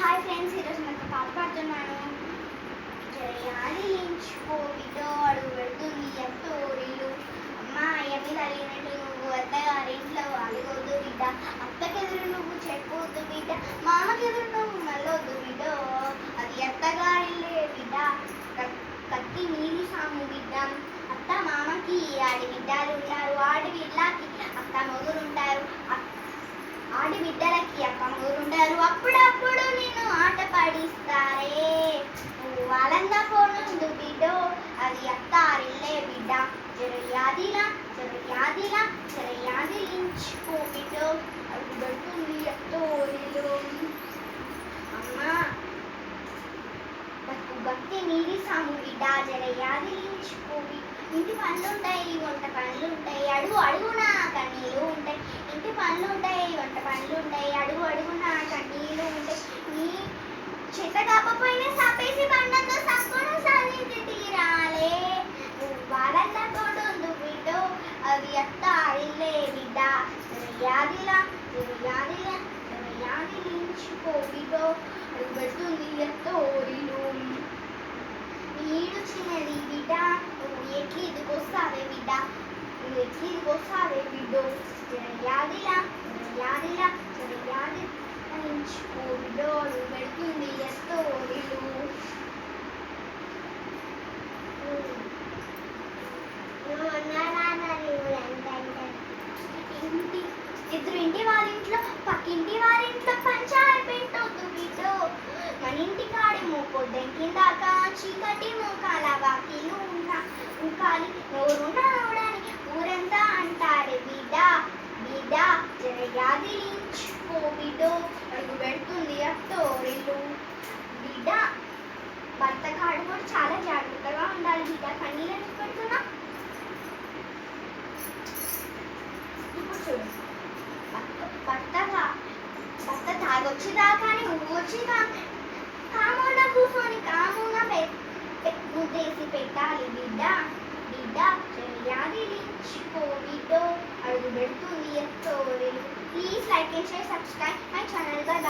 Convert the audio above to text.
Hi friends ఈరోజు నాకు పాట పాడుతున్నాను. జయాలించుకో బిడ్డో అడుగు పెడుతుంది ఎంతోరీలు అమ్మాయి మీద అడిగినట్టు నువ్వు అత్తగారింట్లో అడగొద్దు బిడ్డ. అత్తకెదురు జరయాదిలా జరయాదిలా జరయాదిలించుకో బిడ్డో అది పెడుతుంది అత్తోరిలో అమ్మా నాకు భక్తి మీరి సాము బిడ్డ జరయాదిలించుకో ఇంటి పనులు ఉంటాయి వంట పనులు ఉంటాయి అడుగు అడుగునా కానీ అత్త అరిల్లే బిడ్డ యాదిలా యాదిలా యాదిలించుకో బిడ్డో అది పెడుతుంది ఎత్తోరిలు నీడు చిన్నది బిడ్డ నువ్వు ఎక్కి ఇదికొస్తావే బిడ్డ నువ్వు ఎక్కి ఇదికొస్తావే బిడ్డో యాదిలా యాదిలా కాడేమో పొద్దెక్కిందాక చీకటి మోకాల వాకిలు ఉన్నా ఉకాలి ఎవరున్నా నోడని ఊరంతా అంటారే. బిడ్డ బిడ్డ జరగాదిలించుకో బిడ్డో అడుగు పెడుతుంది అత్తోరిలు బిడ్డ భర్త కాడు కూడా చాలా జాగ్రత్తగా ఉండాలి బిడ్డ కన్నీళ్ళు ఎందుకు పెడుతున్నా. ఇప్పుడు చూడు. భర్త- భర్త తాగొచ్చేదాకా నువ్వు ముద్దేసి పెట్టాలి బిడ్డ బిడ్డ చెయ్యాలి యాదిలించుకో బిడ్డో అడుగు పెడుతుంది ఎంతో please like and share subscribe